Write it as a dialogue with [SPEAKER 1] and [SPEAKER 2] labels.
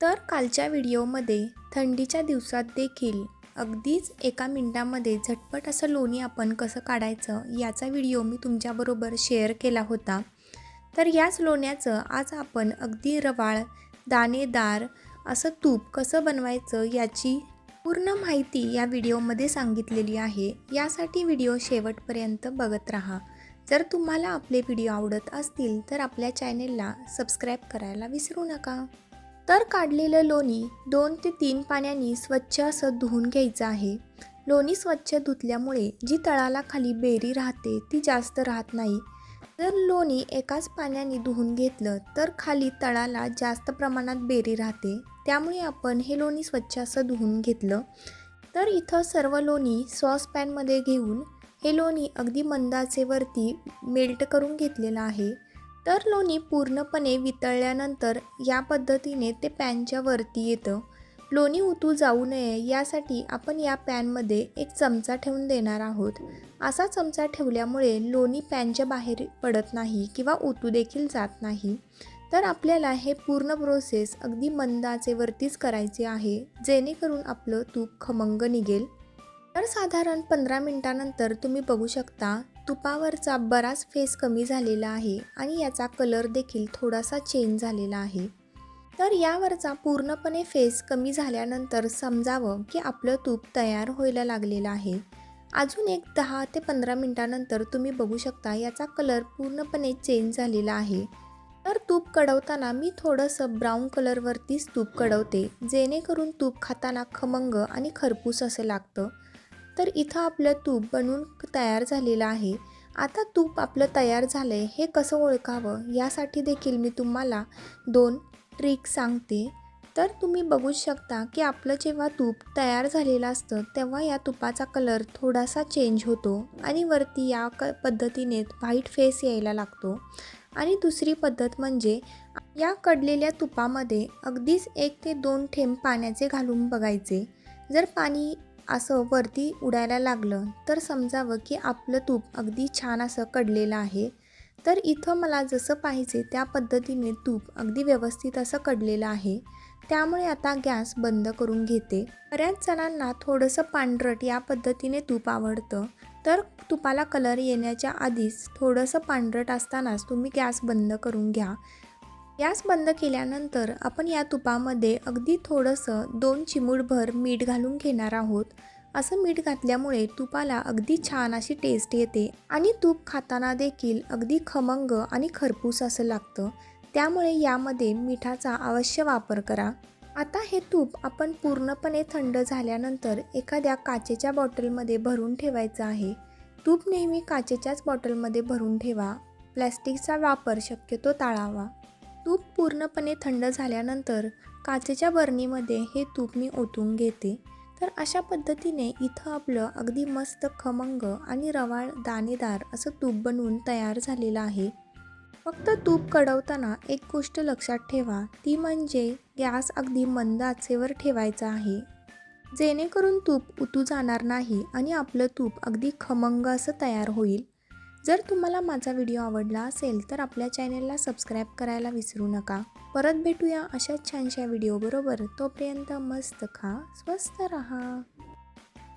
[SPEAKER 1] तर कालच्या व्हिडिओमध्ये थंडीच्या दिवसात देखील अगदीच एका मिनटामध्ये झटपट असं लोणी आपण कसं काढायचं याचा व्हिडिओ मी तुमच्याबरोबर शेअर केला होता. तर याच लोण्याचं आज आपण अगदी रवाळ दाणेदार असं तूप कसं बनवायचं याची पूर्ण माहिती या व्हिडिओमध्ये सांगितलेली आहे. यासाठी व्हिडिओ शेवटपर्यंत बघत राहा. जर तुम्हाला आपले व्हिडिओ आवडत असतील तर आपल्या चॅनेलला सबस्क्राईब करायला विसरू नका. तर काढलेलं लोणी दोन ते तीन पाण्याने स्वच्छ असं धुवून घ्यायचं आहे. लोणी स्वच्छ धुतल्यामुळे जी तळाला खाली बेरी राहते ती जास्त राहत नाही. जर लोणी एकाच पाण्याने धुवून घेतलं तर खाली तळाला जास्त प्रमाणात बेरी राहते. त्यामुळे आपण हे लोणी स्वच्छ असं धुवून घेतलं. तर इथं सर्व लोणी सॉसपॅनमध्ये घेऊन हे लोणी अगदी मंदाचेवरती मेल्ट करून घेतलेलं आहे. तर लोणी पूर्णपणे वितळल्यानंतर या पद्धतीने ते पॅनच्या वरती येतं. लोणी उतू जाऊ नये यासाठी आपण या पॅनमध्ये एक चमचा ठेवून देणार आहोत. असा चमचा ठेवल्यामुळे लोणी पॅनच्या बाहेर पडत नाही किंवा उतू देखील जात नाही. तर आपल्याला हे पूर्ण प्रोसेस अगदी मंदाचेवरतीच करायचे आहे जेणेकरून आपलं तूप खमंग निघेल. तर साधारण पंधरा मिनटानंतर तुम्ही बघू शकता तुपावरचा बराच फेस कमी झालेला आहे आणि याचा कलर देखील थोडासा चेंज झालेला आहे. तर यावरचा पूर्णपणे फेस कमी झाल्यानंतर समजावं की आपलं तूप तयार व्हायला लागलेलं आहे. अजून एक दहा ते पंधरा मिनटानंतर तुम्ही बघू शकता याचा कलर पूर्णपणे चेंज झालेला आहे. तर तूप कडवताना मी थोडंसं ब्राऊन कलरवरतीच तूप कडवते जेणेकरून तूप खाताना खमंग आणि खरपूस असं लागतं. तर इथं आपलं तूप बनवून तयार झालेलं आहे. आता तूप आपलं तयार झालं आहे हे कसं ओळखावं? यासाठी देखील मी तुम्हाला दोन ट्रिक सांगते. तर तुम्ही बघू शकता की आपलं जेव्हा तूप तयार झालेलं असतं तेव्हा या तुपाचा कलर थोडासा चेंज होतो आणि वरती या क पद्धतीने व्हाईट फेस यायला लागतो. आणि दुसरी पद्धत म्हणजे या कडलेल्या तुपामध्ये अगदीच एक ते दोन थेंब पाण्याचे घालून बघायचे. जर पाणी असं वरती उडायला लागलं. तर समजावं की आपलं तूप अगदी छान असं कडलेलं आहे. तर इथं मला जसं पाहिजे त्या पद्धतीने तूप अगदी व्यवस्थित असं कडलेलं आहे. त्यामुळे आता गॅस बंद करून घेते. बऱ्याच जणांना थोडंसं पांढरट या पद्धतीने तूप आवडतं. तर तुपाला कलर येण्याच्या आधीच थोडंसं पांढरट असतानाच तुम्ही गॅस बंद करून घ्या. गॅस बंद केल्यानंतर आपण या तुपामध्ये अगदी थोडंसं दोन चिमूटभर मीठ घालून घेणार आहोत. असं मीठ घातल्यामुळे तुपाला अगदी छान अशी टेस्ट येते आणि तूप खाताना देखील अगदी खमंग आणि खरपूस असं लागतं. त्यामुळे यामध्ये मिठाचा अवश्य वापर करा. आता हे तूप आपण पूर्णपणे थंड झाल्यानंतर एखाद्या काचेच्या बॉटलमध्ये भरून ठेवायचं आहे. तूप नेहमी काचेच्याच बॉटलमध्ये भरून ठेवा. प्लॅस्टिकचा वापर शक्यतो टाळावा. तूप पूर्णपणे थंड झाल्यानंतर काचेच्या बरणीमध्ये हे तूप मी ओतून घेते. तर अशा पद्धतीने इथं आपलं अगदी मस्त खमंग आणि रवाळ दाणेदार असं तूप बनवून तयार झालेलं आहे. फक्त तूप कडवताना एक गोष्ट लक्षात ठेवा ती म्हणजे गॅस अगदी मंद आचेवर ठेवायचा आहे. जेणेकरून तूप उतू जाणार नाही आणि आपलं तूप अगदी खमंग असं तयार होईल. जर तुम्हाला माझा व्हिडिओ आवडला असेल तर आपल्या चॅनेलला सबस्क्राईब करायला विसरू नका. परत भेटूया अशाच छानशा व्हिडिओबरोबर. तोपर्यंत मस्त खा स्वस्त रहा.